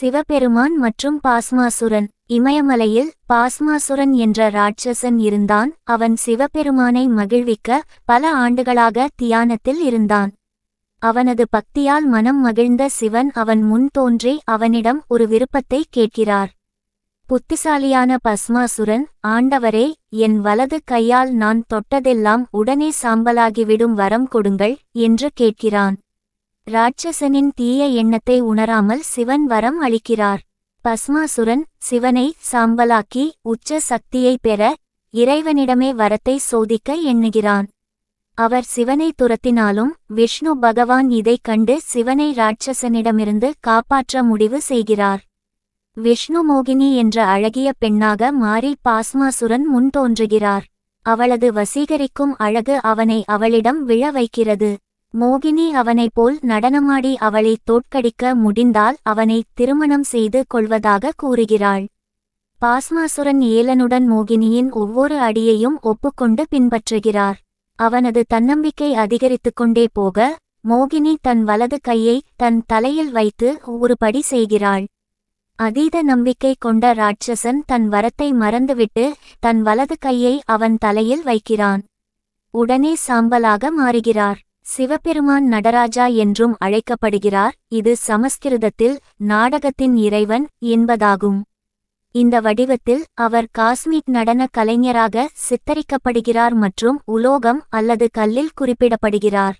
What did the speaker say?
சிவபெருமான் மற்றும் பாஸ்மாசுரன். இமயமலையில் பாஸ்மாசுரன் என்ற ராட்சசன் இருந்தான். அவன் சிவபெருமானை மகிழ்விக்க பல ஆண்டுகளாக தியானத்தில் இருந்தான். அவனது பக்தியால் மனம் மகிழ்ந்த சிவன் அவன் முன் தோன்றி அவனிடம் ஒரு விருப்பத்தை கேட்கிறார். புத்திசாலியான பஸ்மாசுரன் ஆண்டவரே என் வலது கையால் நான் தொட்டதெல்லாம் உடனே சாம்பலாகிவிடும் வரம் கொடுங்கள் என்று கேட்கிறான். ராட்சசனின் தீய எண்ணத்தை உணராமல் சிவன் வரம் அளிக்கிறார். பஸ்மாசுரன் சிவனை சாம்பலாக்கி உச்ச சக்தியை பெற இறைவனிடமே வரத்தை சோதிக்க எண்ணுகிறான். அவர் சிவனை துரத்தினாலும் விஷ்ணு பகவான் இதைக் கண்டு சிவனை ராட்சசனிடமிருந்து காப்பாற்ற முடிவு செய்கிறார். விஷ்ணு மோகினி என்ற அழகிய பெண்ணாக மாறி பாஸ்மாசுரன் முன் தோன்றுகிறார். அவளது வசீகரிக்கும் அழகு அவனை அவளிடம் விழ வைக்கிறது. மோகினி அவனைப் போல் நடனமாடி அவளை தோற்கடிக்க முடிந்தால் அவனை திருமணம் செய்து கொள்வதாக கூறுகிறாள். பாஸ்மாசுரன் ஏலனுடன் மோகினியின் ஒவ்வொரு அடியையும் ஒப்புக்கொண்டு பின்பற்றுகிறார். அவனது தன்னம்பிக்கை அதிகரித்துக்கொண்டே போக மோகினி தன் வலது கையை தன் தலையில் வைத்து ஒருபடி செய்கிறாள். அதீத நம்பிக்கை கொண்ட ராட்சசன் தன் வரத்தை மறந்துவிட்டு தன் வலது கையை அவன் தலையில் வைக்கிறான். உடனே சாம்பலாக மாறுகிறார். சிவபெருமான் நடராஜா என்றும் அழைக்கப்படுகிறார். இது சமஸ்கிருதத்தில் நாடகத்தின் இறைவன் என்பதாகும். இந்த வடிவத்தில் அவர் காஸ்மிக் நடன கலைஞராக சித்தரிக்கப்படுகிறார் மற்றும் உலோகம் அல்லது கல்லில் குறிப்பிடப்படுகிறார்.